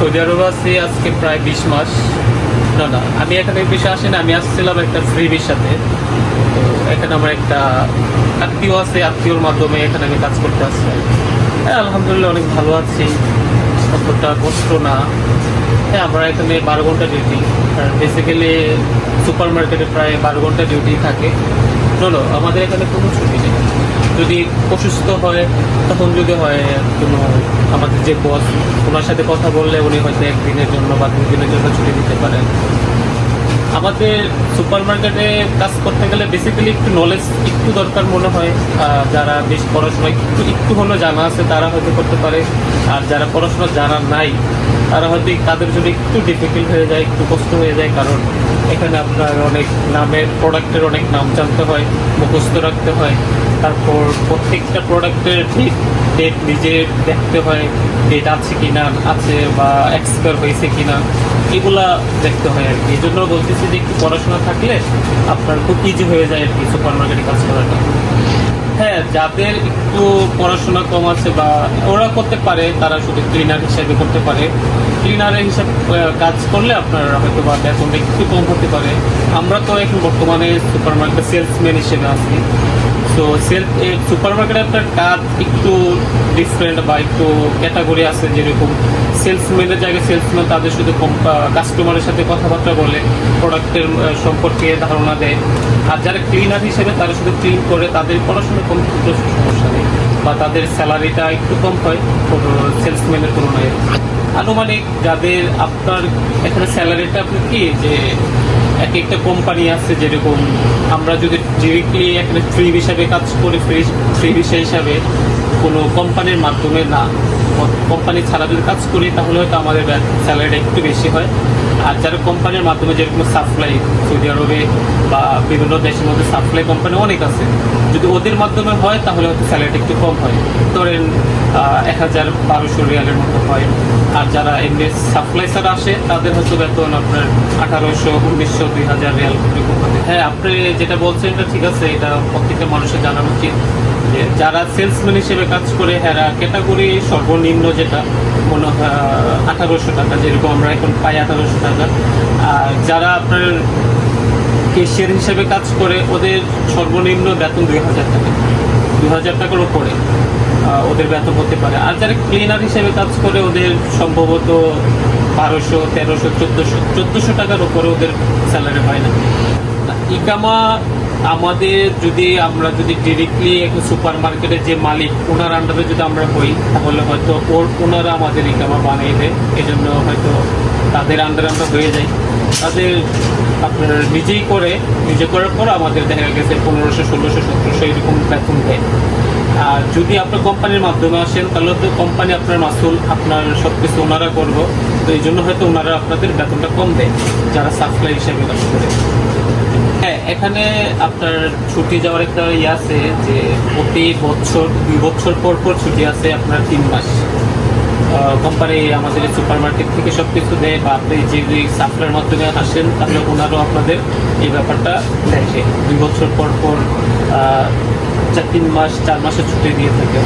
Saudi আরব আছি আজকে প্রায় বিশ মাস। না না, আমি এখানে বেশি আসি না আমি আসছিলাম একটা ফ্রি সাথে। তো এখানে আমার একটা আত্মীয় আছে, আত্মীয়র মাধ্যমে এখানে আমি কাজ করতে আসছি। হ্যাঁ আলহামদুলিল্লাহ অনেক ভালো আছি, অতটা কষ্ট না। হ্যাঁ আমরা এখানে বারো ঘণ্টা ডিউটি বেসিক্যালি সুপার মার্কেটে প্রায় বারো ঘণ্টা ডিউটি থাকে। চলো আমাদের এখানে কোনো ছুটি নেই। যদি অসুস্থ হয়, তখন যদি হয়, কোনো যে বস ওনার সাথে কথা বললে উনি হয়তো একদিনের জন্য বা দুই দিনের জন্য ছুটি দিতে পারেন। আমাদের সুপার মার্কেটে কাজ করতে গেলে বেসিক্যালি একটু নলেজ একটু দরকার মনে হয়। যারা বেশ পড়াশোনা, একটু একটু হলেও জানা আছে, তারা হয়তো করতে পারে। আর যারা পড়াশোনা জানা নাই, তারা হয়তো তাদের জন্য একটু ডিফিকাল্ট হয়ে যায়, একটু কষ্ট হয়ে যায়। কারণ এখানে আপনার অনেক নামের প্রোডাক্টের অনেক নাম জানতে হয়, মুখস্থ রাখতে হয়। তারপর প্রত্যেকটা প্রোডাক্টের ডেট ডেট নিজে দেখতে হয়। ডেট আছে কি না আছে বা এক্সপায়ার হয়েছে কি না এগুলা দেখতে হয় আর কি। এই জন্য বলতেছি যে একটু পড়াশোনা থাকলে আপনার খুব ইজি হয়ে যায় আর কি সুপার মার্কেটে কাজ করাটা। হ্যাঁ যাদের একটু পড়াশোনা কম আছে বা ওরা করতে পারে, তারা শুধু ক্লিনার হিসাবে করতে পারে। ক্লিনারের হিসাব কাজ করলে আপনার হয়তো বা বেতনটা একটু কম হতে পারে। আমরা তো এখন বর্তমানে সুপার মার্কেট সেলসম্যান হিসেবে আছি। তো সেল সুপার মার্কেটে আপনার কাজ একটু ডিফারেন্ট বা একটু ক্যাটাগরি আছে যেরকম সেলসম্যানের জায়গায় সেলসম্যান তাদের শুধু কাস্টমারের সাথে কথাবার্তা বলে প্রোডাক্টের সম্পর্কে ধারণা দেয়। আর যারা ক্লিনার হিসেবে তারা শুধু ক্লিন করে, তাদের পড়াশোনা কম সমস্যা নেই। বা তাদের স্যালারিটা একটু কম হয় সেলসম্যানের তুলনায়। আনুমানিক যাদের আপনার এখানে স্যালারিটা আপনি কি, যে এক একটা কোম্পানি আছে যেরকম আমরা যদি ডিরেক্টলি এখানে ফ্রি হিসাবে কাজ করি ফ্রি ফ্রি বিষয় হিসাবে, কোনো কোম্পানির মাধ্যমে না। কোম্পানি ছাড়া যদি কাজ করি, তাহলে হয়তো আমাদের স্যালারিটা একটু বেশি হয়। আর যারা কোম্পানির মাধ্যমে যেরকম সাপ্লাই সৌদি আরবে বা বিভিন্ন দেশের মধ্যে সাপ্লাই কোম্পানি অনেক আছে, যদি ওদের মাধ্যমে হয়, তাহলে হয়তো স্যালারিটা একটু কম হয়। ধরেন এক হাজার বারোশো রিয়ালের মতো হয়। আর যারা এমনি সাপ্লাই ছাড়া আসে, তাদের হয়তো বেতন আপনার আঠারোশো, উনিশশো, দুই হাজার রিয়াল। হ্যাঁ আপনি যেটা বলছেন, এটা ঠিক আছে, এটা প্রত্যেকটা মানুষের জানানো উচিত। যারা সেলসম্যান হিসেবে কাজ করে হ্যাঁ ক্যাটাগরি সর্বনিম্ন যেটা মনে হয় আঠারোশো টাকা যেরকম আমরা এখন পাই আঠারোশো টাকা। আর যারা আপনার কেশিয়ার হিসেবে কাজ করে ওদের সর্বনিম্ন বেতন দুই হাজার টাকা। দু হাজার টাকার উপরে ওদের বেতন হতে পারে। আর যারা ক্লিনার হিসেবে কাজ করে ওদের সম্ভবত বারোশো তেরোশো চোদ্দোশো চোদ্দোশো টাকার উপরে ওদের স্যালারি হয় না, ইকামা আমাদের যদি আমরা যদি ডিরেক্টলি একটা সুপার মার্কেটের যে মালিক, ওনার আন্ডারে যদি আমরা হই তাহলে হয়তো ওর, ওনারা আমাদের ইকামা বানিয়ে দেয়। এই জন্য হয়তো তাদের আন্ডারে আমরা হয়ে যাই। তাদের আপনার নিজেই করে, নিজে করার পর আমাদের দেখা গেছে পনেরোশো, ষোলোশো, সতেরোশো এরকম বেতন দেয়। আর যদি আপনার কোম্পানির মাধ্যমে আসেন, তাহলে তো কোম্পানি আপনার মাসুল, আপনার সব কিছু ওনারা করব। তো এই জন্য হয়তো ওনারা আপনাদের বেতনটা কম দেয়, যারা সাপ্লাই হিসেবে কাজ করে। এখানে আপনার ছুটি যাওয়ার একটা ইয়ে আছে যে প্রতি বছর, দুই বছর পর পর ছুটি আছে আপনার তিন মাস। কোম্পানি আমাদের সুপার মার্কেট থেকে সব কিছু দেয় বা আপনি যদি সাপ্লাইয়ের মাধ্যমে আসেন, তাহলে ওনারও আপনাদের এই ব্যাপারটা দেখে দুই বছর পর পর চার, তিন মাস, চার মাসের ছুটি দিয়ে থাকে।